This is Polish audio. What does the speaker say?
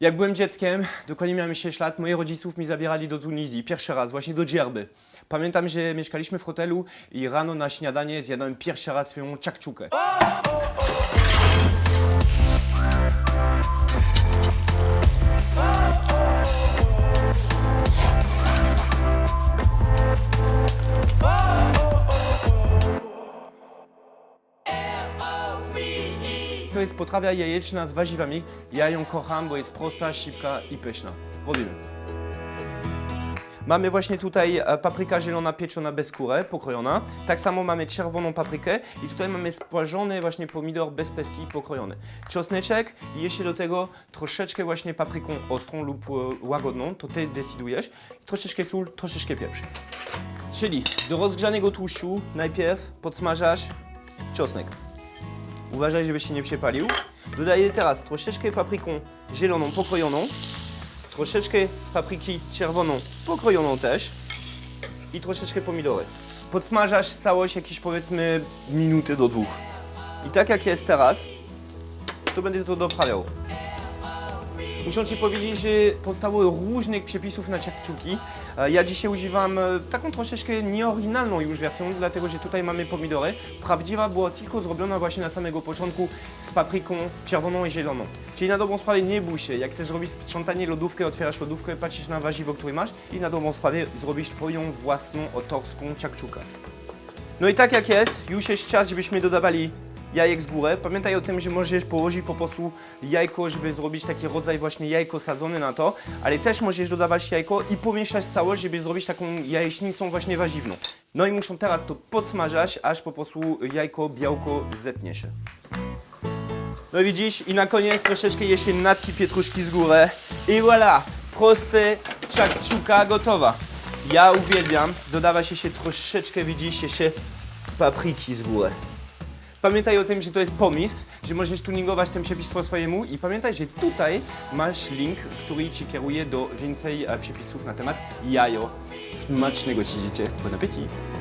Jak byłem dzieckiem, dokładnie miałem 6 lat, moi rodziców mi zabierali do Tunizji, pierwszy raz, właśnie do Dżerby. Pamiętam, że mieszkaliśmy w hotelu i rano na śniadanie zjadłem pierwszy raz swoją czakczukę. To jest potrawa jajeczna z warzywami. Ja ją kocham, bo jest prosta, szybka i pyszna. Robimy. Mamy właśnie tutaj e, papryka zielona pieczona bez skóry, pokrojona. Tak samo mamy czerwoną paprykę i tutaj mamy sprażony właśnie pomidor bez peski pokrojony. Czosneczek i jeszcze do tego troszeczkę właśnie papryką ostrą lub e, łagodną, to ty decydujesz. Troszeczkę sól, troszeczkę pieprz. Czyli do rozgrzanego tłuszczu najpierw podsmażasz czosnek. Uważaj, żebyś się nie przepalił. Dodaję teraz troszeczkę papryką zieloną pokrojoną, troszeczkę papryki czerwoną pokrojoną też i troszeczkę pomidory. Podsmażasz całość jakieś powiedzmy minuty do dwóch. I tak jak jest teraz, to będę to doprawiał. Muszę Ci powiedzieć, że powstało różnych przepisów na ciakciuki. E, Ja dzisiaj używam e, taką troszeczkę nieoryginalną już wersją, dlatego że tutaj mamy pomidory. Prawdziwa była tylko zrobiona właśnie na samego początku z papryką czerwoną i zieloną. Czyli na dobrą sprawę nie bój się, jak chcesz zrobić sprzątanie lodówkę, otwierasz lodówkę, patrzysz na warzywo, które masz i na dobrą sprawę zrobisz Twoją własną autorską ciakczukę. No i tak jak jest, już jest czas, żebyśmy dodawali jajek z góry. Pamiętaj o tym, że możesz położyć po prostu jajko, żeby zrobić taki rodzaj właśnie jajko sadzone na to, ale też możesz dodawać jajko i pomieszać całość, żeby zrobić taką jajecznicą właśnie warzywną. No i muszą teraz to podsmażać, aż po prostu jajko, białko zetnie się. No widzisz, i na koniec troszeczkę jeszcze natki pietruszki z góry. I voilà, proste czakczuka gotowa. Ja uwielbiam, dodawa się troszeczkę, widzisz, jeszcze papryki z góry. Pamiętaj o tym, że to jest pomysł, że możesz tuningować ten przepis po swojemu i pamiętaj, że tutaj masz link, który Ci kieruje do więcej e, przepisów na temat jajo. Smacznego Ci życzę. Bon appétit!